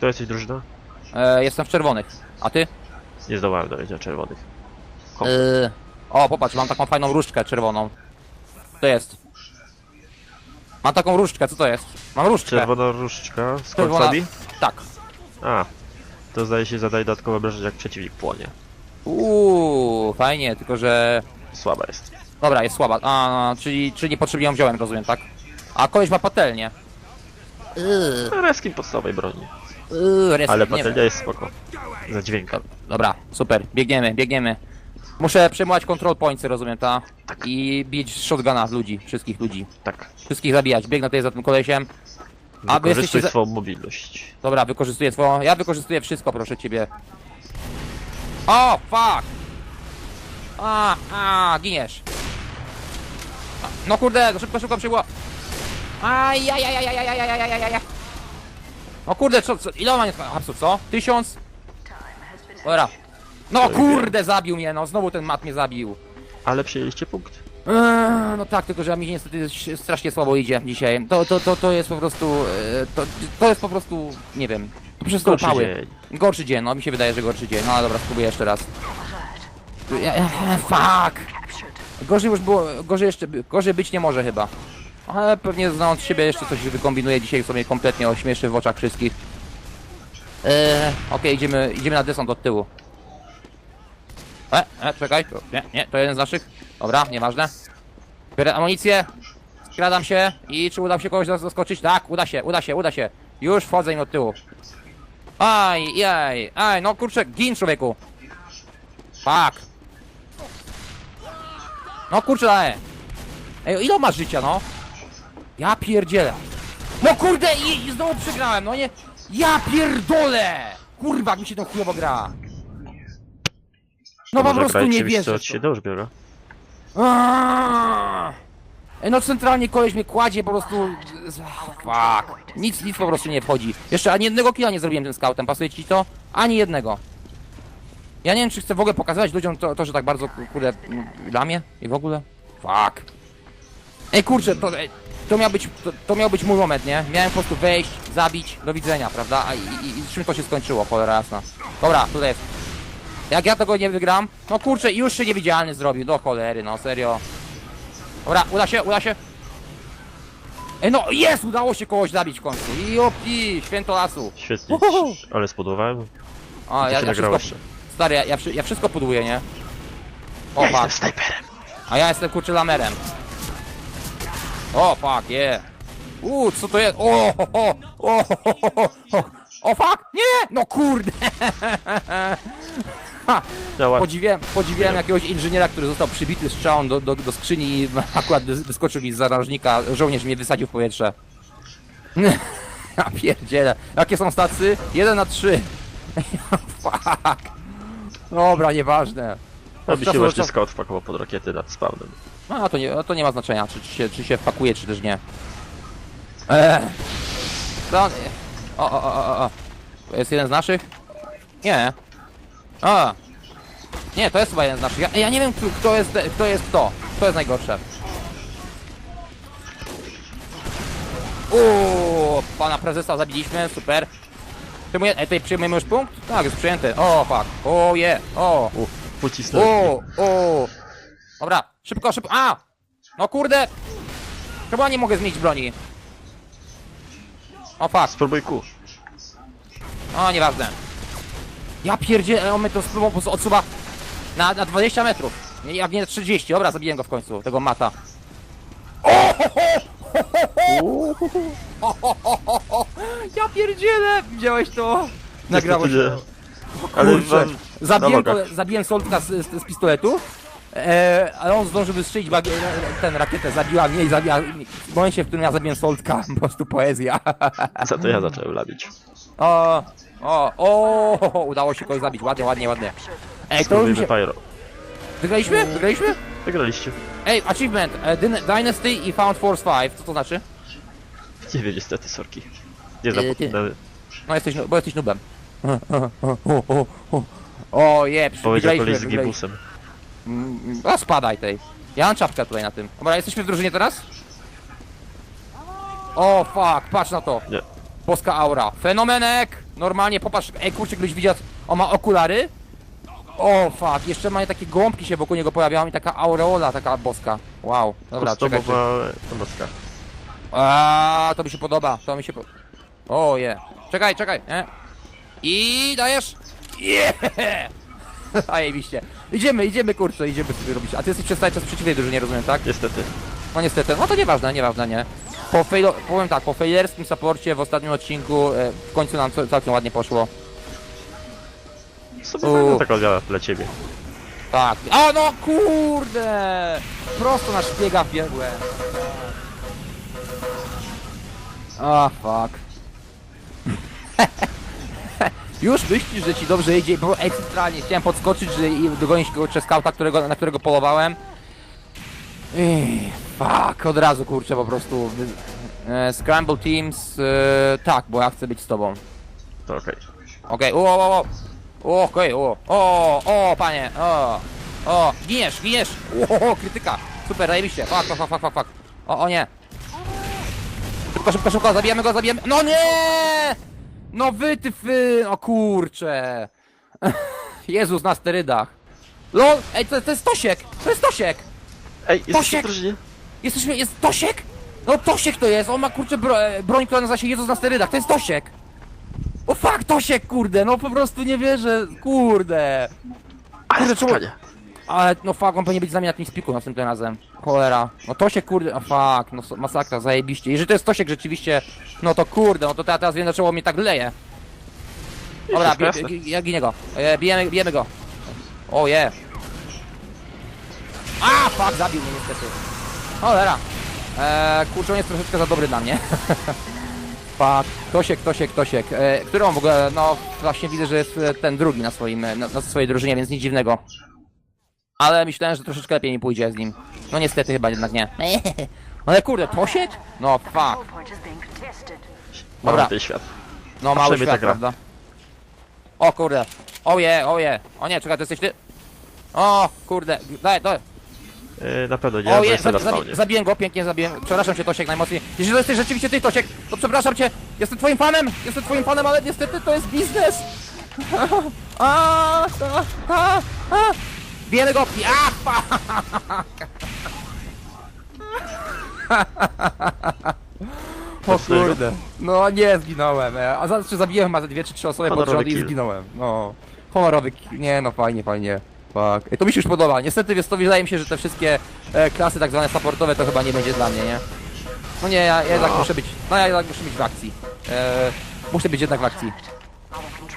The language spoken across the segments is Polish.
To jesteś drużyna? E, jestem w czerwonych. A ty? Nie zdołałem dojść do czerwonych. E, o, popatrz, mam taką fajną różdżkę czerwoną. To jest? Mam taką różdżkę, co to jest? Mam różdżkę. Czerwona różdżka z kolcami? Tak. A, to zdaje się zadaje dodatkowe obrażenia jak przeciwnik płonie. Uuu, fajnie, tylko że... Słaba jest. Dobra, jest słaba. A, czyli, czyli niepotrzebnie ją wziąłem, rozumiem, tak? A koleś ma patelnię. Yy, Reskin podstawowej broni. Yy, res- Ale nie wiem. patelnia jest spoko. Za dźwięk. Dobra, super, biegniemy, biegniemy. Muszę przejmować control pointsy, rozumiem, ta? Tak. I bić z shotguna ludzi, wszystkich ludzi. Tak. Wszystkich zabijać. Biegnę tutaj za tym kolesiem. A wy jesteście Wykorzystuj za- swoją mobilność. Dobra, wykorzystuję twoją... Ja wykorzystuję wszystko, proszę ciebie. O, fuck! A, a, giniesz. A, No kurde, szybko, szybko przybyło. Ajajajajajajajajajajajajaj. No kurde, co, co, ile ma hapsów, co? Tysiąc? Dobra. No kurde, zabił mnie, no znowu ten mat mnie zabił. Ale przyjęliście punkt. Eee, No tak, tylko że mi niestety strasznie słabo idzie dzisiaj. To, to, to, to jest po prostu. e, To, to jest po prostu. Nie wiem. To przez to Gorszy upały. dzień. Gorszy dzień, no mi się wydaje, że gorszy dzień. No ale dobra, spróbuję jeszcze raz. Ja- ja- Fuck! Gorzej już było. Gorzej jeszcze. Gorzej być nie może chyba. Ale pewnie znając siebie jeszcze coś wykombinuję dzisiaj sobie kompletnie ośmieszy w oczach wszystkich. Eee, okej, idziemy, idziemy na desant od tyłu. E, e, czekaj. Nie, nie, to jeden z naszych. Dobra, nieważne. Biorę amunicję. Skradam się i czy uda się kogoś zas- zaskoczyć? Tak, uda się, uda się, uda się. Już wchodzę im od tyłu. Aj, jaj, aj, no kurczę, gin człowieku. Fuck. No kurczę, daję. Ej, ile masz życia, no? Ja pierdzielę. No kurde, i, i znowu przegrałem, no nie. Ja pierdolę! Kurwa, jak mi się to chujowo gra. No po Może prostu grać nie czymś, wierzę. co w od to. się dobrze biorę. Aaaa! Ej, No centralnie koleś mnie kładzie po prostu... Fuck. Nic, nic po prostu nie wchodzi. Jeszcze ani jednego killa nie zrobiłem tym scoutem, pasuje ci to? Ani jednego. Ja nie wiem, czy chcę w ogóle pokazywać ludziom to, to że tak bardzo, kurde, lamię i w ogóle. Fuck. Ej, kurczę, to, ej, to, miał być, to, to miał być mój moment, nie? Miałem po prostu wejść, zabić, do widzenia, prawda? A i, i, i czym to się skończyło, cholera jasna. Dobra, tutaj jest. Jak ja tego nie wygram, no kurczę, już się niewidzialny zrobił, do cholery, no serio. Dobra, uda się, uda się. Ej, no jest, udało się kogoś zabić w końcu. I opi, święto lasu. Świetnie. Uhuhu. Ale spodobałem. A, ja, ja wszystko, stary, ja, ja, wszy- ja wszystko pudłuję, nie? O, fuck. snajperem. A ja jestem kurczę lamerem. O, fuck, yeah. Uuu, co to jest? O, ho, ho, o, ho, ho, ho, ho. o, fuck, nie, no kurde. Ha, Działa. Podziwiałem, podziwiałem jakiegoś inżyniera, który został przybity strzałą do, do, do skrzyni i akurat wys- wyskoczył mi z zarażnika. Żołnierz mnie wysadził w powietrze. Ja pierdzielę. Jakie są stacy? 1 na 3. Fuck. Dobra, nieważne. Od się czasu do właśnie czasu- wpakował pod rakiety nad spawnem. No, to nie, to nie ma znaczenia, czy, czy, się, czy się wpakuje, czy też nie. Eee. To, o, o, o, o, o. To jest jeden z naszych? Nie. A. Nie, to jest chyba jeden z naszych. Ja, ja nie wiem, kto, kto jest, kto jest kto. Kto jest najgorsze. Uuu, pana prezesa zabiliśmy, super. Przyjmuje, e, tutaj przyjmujemy już punkt? Tak, jest przyjęty. O, fuck. O, je. O. U, pocisnąłem. O, o. Dobra, Szybko, szybko. A! No kurde! Chyba nie mogę zmienić broni. O fuck. Spróbuj Q. O, nieważne. Ja pierdzie, e, on mnie to spróbował po prostu odsuwa na, na 20 metrów. Nie, Jak nie 30, dobra, zabiję go w końcu, tego mata. O, ho! Ja pierdzielę! Widziałeś to? Nagrałeś to. Kurczę, Ale zabiłem, zabiłem Soltka z, z, z pistoletu e, ale on zdążył wystrzelić bagi- ten rakietę, zabiła mnie i zabiła... W momencie, w którym ja zabiłem Soltka, po prostu poezja. Za to ja zacząłem labić. O, o, o, udało się kogoś zabić, ładnie, ładnie, ładnie. Ej, to już mi się... Pyro. Wygraliśmy? Wygraliśmy? Wygraliście. Ej, achievement, e, Dyn- Dynasty i Found Force 5, co to znaczy? Nie wiem niestety, sorki. Nie znam ty- podpowiadamy. No jesteś, nu- bo jesteś nubem. O, je, Powiedział wygraliśmy, koleś z wygraliśmy. gibusem. Mm, A spadaj tej. Ja mam czapkę tutaj na tym. Dobra, jesteśmy w drużynie teraz? O fuck, patrz na to. Nie. Boska aura. Fenomenek! Normalnie, popatrz, ej kurczę, gdybyś widział, on ma okulary. O, fuck, jeszcze ma takie gąbki się wokół niego pojawiają i taka aureola, taka boska. Wow, dobra, czekaj. czekaj. Podstawowa pomocka. A, to mi się podoba, to mi się po... O, je. Czekaj, czekaj, nie? I dajesz? Yeah! Zajebiście. Idziemy, idziemy, kurczę, idziemy sobie robić. A ty jesteś przez cały czas w przeciwnej drużynie, rozumiem, tak? Niestety. No niestety, no to nieważne, nieważne, nie. Po failo, powiem tak, po failerskim saporcie w ostatnim odcinku e, w końcu nam co- całkiem ładnie poszło. Sobie U. fajna taka dla ciebie. Tak. A no kurde! Prosto na szpiega wbiegłem. A fuck. Już myślisz, że ci dobrze idzie, bo ej, centralnie chciałem podskoczyć że i dogonić kurczę skauta, którego, na którego polowałem. Ej, fuck, od razu kurczę po prostu. E, Scramble Teams, e, tak, bo ja chcę być z tobą. To okej. Okej, o, o, o, o, okej, o, o, o, panie, o, o, giniesz, giniesz, o, o, krytyka, super, zajebiście, fuck, fuck, fuck, fuck, fuck, o, o nie, szybko, szybko, szybko, zabijamy go, zabijamy, no nie, no wy, ty, fy, o kurcze, Jezus na sterydach, lol, ej, to, to jest Tosiek, to jest Tosiek, Ej, Tosiek! drużynie? jesteśmy, jest Tosiek? No Tosiek to jest, on ma kurczę bro, e, broń, która nazywa się Jezus na sterydach, to jest Tosiek. O fuck, Tosiek, kurde, no po prostu nie wierzę, kurde. Ale spotkanie. Ale no fuck, on powinien być z nami na tym spiku następnym razem. Cholera. No Tosiek, kurde, o fuck, no so- masakra, zajebiście. Jeżeli to jest Tosiek rzeczywiście, no to kurde, no to teraz, teraz wiem dlaczego mnie tak leje. Dobra, bi, jasne. bi, ja ginie go. E, bijemy, bijemy go. O je. A, fuck, zabił mnie niestety. Cholera. E, kurczę, on jest troszeczkę za dobry dla mnie. fuck. Tosiek, Tosiek, Tosiek. E, którą w ogóle, no właśnie widzę, że jest e, ten drugi na swoim, e, na, na swojej drużynie, więc nic dziwnego. Ale myślałem, że troszeczkę lepiej mi pójdzie z nim. No niestety chyba jednak nie. Ale kurde, Tosiek? No fuck. Dobra. Mamy ten świat. No mały przynajmniej świat, ta gra. prawda? O kurde. Oje, oje. O nie, czekaj, to jesteś ty? O, kurde. Daj, daj. Yy, na pewno nie, bo Oje, jestem na zabi zabi zabiłem go, pięknie zabiłem. Przepraszam cię, Tosiek, najmocniej. Jeśli to jesteś rzeczywiście ty, Tosiek, to przepraszam cię. Jestem twoim fanem, jestem twoim fanem, ale niestety to jest biznes. A, a, a, a. Bijemy go, pi- a, fuck. O kurde. No nie zginąłem. A znaczy zabiłem ze dwie czy trzy osoby Honorowy rząd i kill. zginąłem. No. Honorowy kill. Nie no fajnie, fajnie. Fuck. Ej, To mi się już podoba. Niestety wiesz to wydaje mi się, że te wszystkie e, klasy tak zwane supportowe to chyba nie będzie dla mnie, nie? No nie, ja, ja jednak muszę być. No ja jednak muszę być w akcji. E, muszę być jednak w akcji.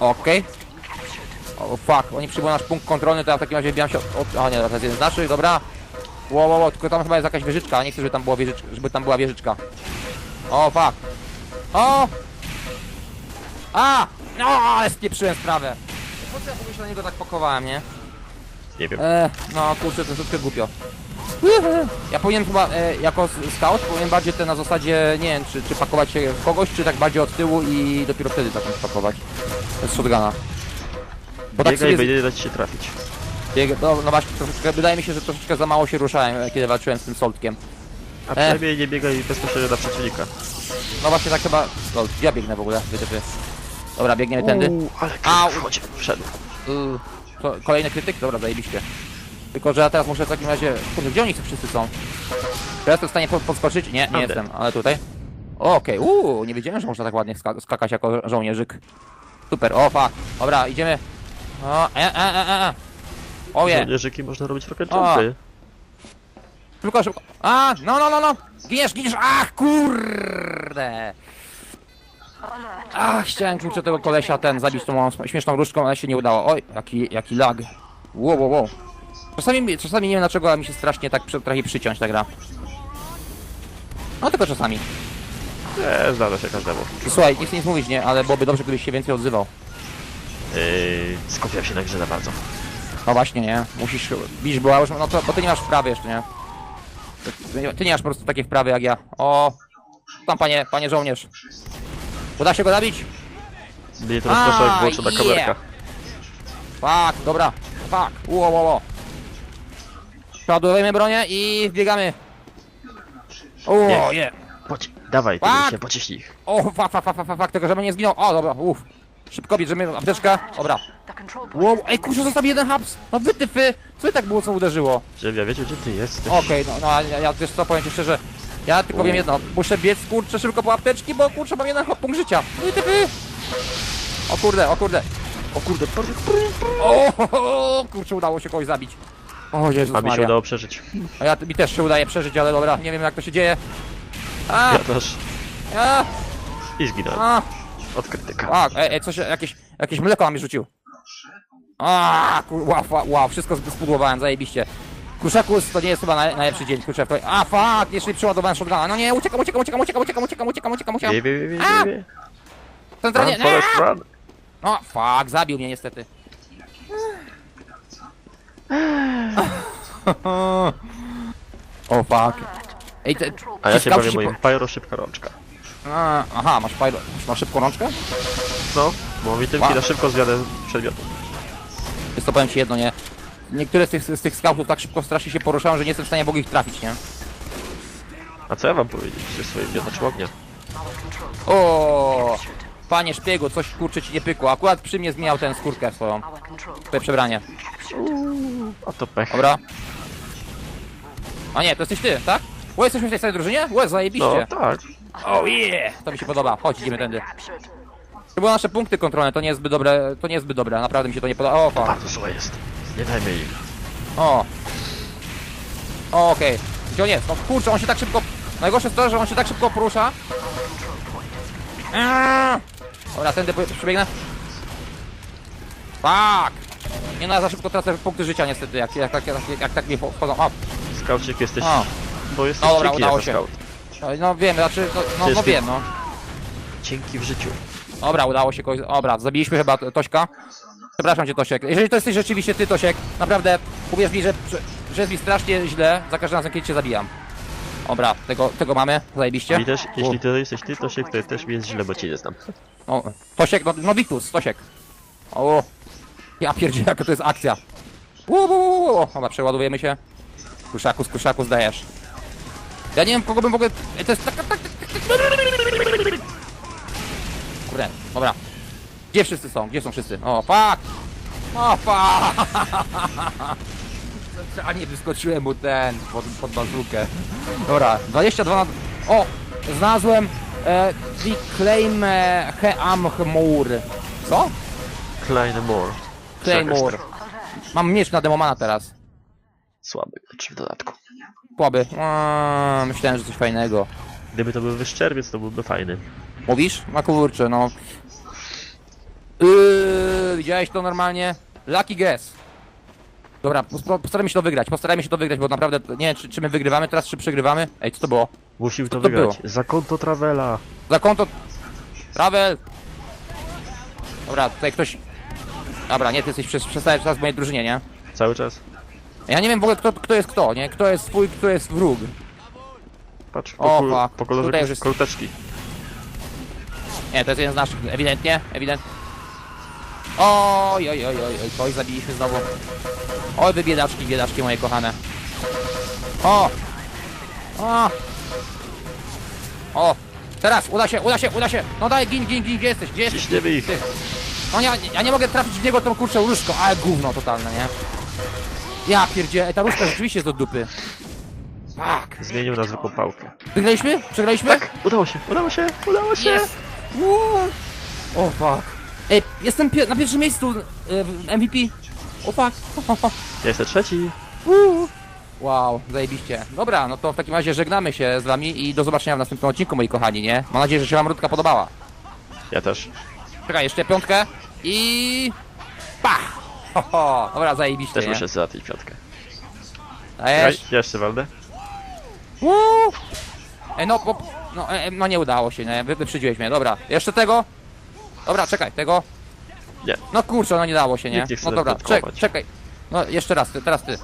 Okej. O fuck, oni przybył nasz punkt kontrolny, to ja w takim razie wbijam się od... O nie, to jest jeden z naszych, dobra. Ło, ło, ło, tylko tam chyba jest jakaś wieżyczka, nie chcę, żeby tam była wieżyczka, żeby tam była wieżyczka. O, fuck. O! A! No, ale spieprzyłem sprawę. Po co ja w ogóle się na niego tak pakowałem, nie? Nie wiem. E, no kurczę, to jest troszkę głupio. Ja powinien chyba, e, jako scout, powinien bardziej te na zasadzie, nie wiem, czy, czy pakować się w kogoś, czy tak bardziej od tyłu i dopiero wtedy zacząć pakować. Z shotguna. Bo tak Biegaj, sobie... będzie dać się trafić. Bieg... No, no właśnie, troszeczkę, wydaje mi się, że troszeczkę za mało się ruszałem, e, kiedy walczyłem z tym Soltkiem. A przynajmniej nie biegaj bezpośrednio na przeciwnika. No właśnie tak chyba... No, ja biegnę w ogóle, wytypy. Dobra, biegniemy tędy. Uuu, ale Au. wchodzi, wszedł. To kolejny krytyk? Dobra, zajebiście. Tylko, że ja teraz muszę w takim razie... Kurde, gdzie oni wszyscy są? Czy ja jestem w stanie po- podskoczyć? Nie, nie Ande. jestem, ale tutaj. Okej, uuu, nie wiedziałem, że można tak ładnie ska skakać jako żołnierzyk. Super, o fuck. Dobra, idziemy. O, e, e, e, e, e. Oje, Żołnierzyki można robić rocket O. jumpy. szybko, szybko. A, no, no, no, no. Giniesz, giniesz, ach, kurde. Ach, chciałem kurczę tego kolesia ten zabić tą małą śmieszną różdżką, ale się nie udało. Oj, jaki, jaki lag. Wow, wow, wow. Czasami, czasami nie wiem dlaczego, ale mi się strasznie tak potrafi przyciąć ta gra. No tylko czasami. Nie, zdarza się każdemu. Słuchaj, nie chcę nic mówić, nie, ale byłoby dobrze, gdybyś się więcej odzywał. Yy, skupiam się na grze za bardzo. No właśnie, nie. Musisz bić była już, no to, bo ty nie masz wprawy jeszcze, nie? Ty- Ty nie masz po prostu takiej wprawy jak ja. O, tam panie, panie żołnierz. Uda się go zabić? Mnie to rozprasza jak A, włączona yeah. kamerka. Fuck, dobra. Fuck, ło, ło, ło. Przeładujemy bronię i wbiegamy. O, Nie. je. Chodź, Dawaj, ty Fuck! się pociśnij. O, fa, fa, fa, fa, fa, tego, żeby nie zginął. O, dobra, uff. Szybko bierzemy apteczkę. Dobra. Wow, ej, kurczę, zostaw jeden haps. No wytyfy. Co tak było, co uderzyło? Żebia, wiecie gdzie ty jesteś? Okej, no, no, ja, ja też co powiem ci szczerze. Ja tylko wiem jedno, muszę biec kurczę szybko po apteczki, bo kurczę mam jeden punkt życia. Wytyfy. O kurde, o kurde. O kurde, o, o, kurczę, udało się kogoś zabić. O Jezus A mi się Maria. udało przeżyć. A ja, mi też się udaje przeżyć, ale dobra, nie wiem jak to się dzieje. A, Ja też. a, I zginąłem. a. Od krytyka. A, ej, ej, coś, jakieś, jakieś mleko na mnie rzucił. A, kur, wow, wow, wow, wszystko spudłowałem, zajebiście. Kurzakus to nie jest chyba naj, najlepszy dzień, kurczę. To, a, fuck, jeszcze nie przeładowałem shotguna. No nie, uciekam, uciekam, uciekam, uciekam, uciekam, uciekam, uciekam, uciekam, uciekam. Wie, wie, wie, wie, A! wie. Centralnie, Run, nie! run. No, fuck, zabił mnie niestety. O, fuck. Ej, te, A ja się bawię moim pyro szybka rączka. A, Aha, masz, pyro, masz szybką rączkę? No, bo mi tylko na szybko zwiadę przedmiotów. Jest to powiem ci jedno, nie? Niektóre z tych, z tych scoutów tak szybko strasznie się poruszają, że nie jestem w stanie w ogóle ich trafić, nie? A co ja wam powiedzieć? Że swoim miotacz ognia. O, Panie szpiegu, coś kurczę ci nie pykło. Akurat przy mnie zmieniał ten skórkę swoją. Twoje przebranie. A to pech. Dobra. A nie, to jesteś ty, tak? Łe, jesteśmy w tej samej drużynie? Łe, No zajebiście. tak. Oh yeah! To mi się podoba. Chodź, idziemy tędy. To były nasze punkty kontrolne, to nie jest zbyt dobre, to nie jest zbyt dobre, naprawdę mi się to nie podoba. O, fuck. Bardzo złe jest. Nie dajmy im. O. O, okej. Gdzie on jest? No kurczę, on się tak szybko... Najgorsze jest to, że on się tak szybko porusza. Eee. Dobra, tędy po- przebiegnę. Tak! Nie no, ja za szybko tracę punkty życia niestety, jak, jak, jak, jak, jak tak mi wchodzą. O, Skaucik jesteś... o. Bo jesteś Dobra, cienki udało się. scout. No, No wiem, znaczy, no, no, no wiem, no. Cienki w życiu. Dobra, udało się kogoś... Dobra, zabiliśmy chyba Tośka. Przepraszam cię, Tosiek. Jeżeli to jesteś rzeczywiście ty, Tosiek, naprawdę uwierz mi, że, że, jest mi strasznie źle za każdym razem, kiedy cię zabijam. Dobra, tego, tego mamy, zajebiście. Też, jeśli to jesteś ty, to się też mi jest źle, bo cię nie znam. O, Tosiek, no, no Vitus, Tosiek. O, ja pierdzielę, jaka to jest akcja. Ło, ło, ło, ło, ło. Dobra, przeładujemy się. Kuszaku, z kuszaku zdajesz. Ja nie wiem, kogo bym w ogóle... To jest taka... Tak, tak, tak, Kurde, dobra. Gdzie wszyscy są? Gdzie są wszyscy? O, fuck! O, fuck! A nie wyskoczyłem mu ten pod, pod bazookę. Dobra, 22 na... O! Znalazłem e, The Claim e, Heam Hmur. Co? Kleine Moore. Claymore. Mam miecz na demomana teraz. Słaby mecz w dodatku. Słaby. A, myślałem, że coś fajnego. Gdyby to był wyszczerbiec, to byłby fajny. Mówisz? No kurczę, no. Yy, widziałeś to normalnie? Lucky guess. Dobra, pospo- postarajmy się to wygrać, postarajmy się to wygrać, bo naprawdę nie wiem, czy, czy my wygrywamy teraz, czy przegrywamy. Ej, co to było? Musimy to to wygrać. Za konto Travela. Za konto... Travel! Dobra, tutaj ktoś... Dobra, nie, ty jesteś przez, przez cały czas w mojej drużynie, nie? Cały czas. Ja nie wiem w ogóle, kto, kto jest kto, nie? Kto jest swój, kto jest wróg. Patrz, O, po, kul, fuck. po kolorze Tutaj już kur- jest- kurteczki. Nie, to jest jeden z naszych, ewidentnie, ewidentnie. Oj, oj, oj, oj, oj, coś zabiliśmy znowu. Oj, wy biedaczki, biedaczki moje kochane. O! O! O! Teraz, uda się, uda się, uda się! No daj, gin, gin, gin, gdzie jesteś, gdzie jesteś? Ciśniemy ich. No ja, ja nie mogę trafić w niego tą kurczę różką, ale gówno totalne, nie? Ja pierdzie, ej, ta różka rzeczywiście jest do dupy. Fuck. Zmienił na zwykłą pałkę. Wygraliśmy? Przegraliśmy? Tak, udało się, udało się, udało się. Yes! O fuck. Ej, jestem pie na pierwszym miejscu e, w MVP. O fuck. Ja jestem trzeci. Woo! Wow, zajebiście. Dobra, no to w takim razie żegnamy się z wami i do zobaczenia w następnym odcinku, moi kochani, nie? Mam nadzieję, że się wam rundka podobała. Ja też. Czekaj, jeszcze piątkę i... Pach! Ho, ho. Dobra, zajebiście, Też nie? muszę załatwić piątkę. Dajesz? Ja jeszcze waldę. Woo! Ej, no, bo, no, e, no nie udało się, nie? Wy, wyprzedziłeś mnie, dobra. Jeszcze tego? Dobra, czekaj, tego? Nie. No kurczę, no nie dało się, nie? Nikt nie chce No dobra, czek, dodatkować. czekaj. No jeszcze raz, ty, teraz ty.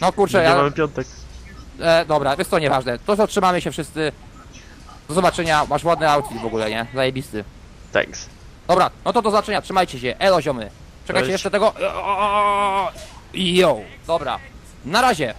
No kurczę, Nie ja... mamy piątek. E, dobra, jest to nieważne. To co trzymamy się wszyscy. Do zobaczenia, masz ładny outfit w ogóle, nie? Zajebisty. Thanks. Dobra, no to do zobaczenia, trzymajcie się, elo ziomy. Czekajcie jeszcze tego... Jo! Dobra, na razie.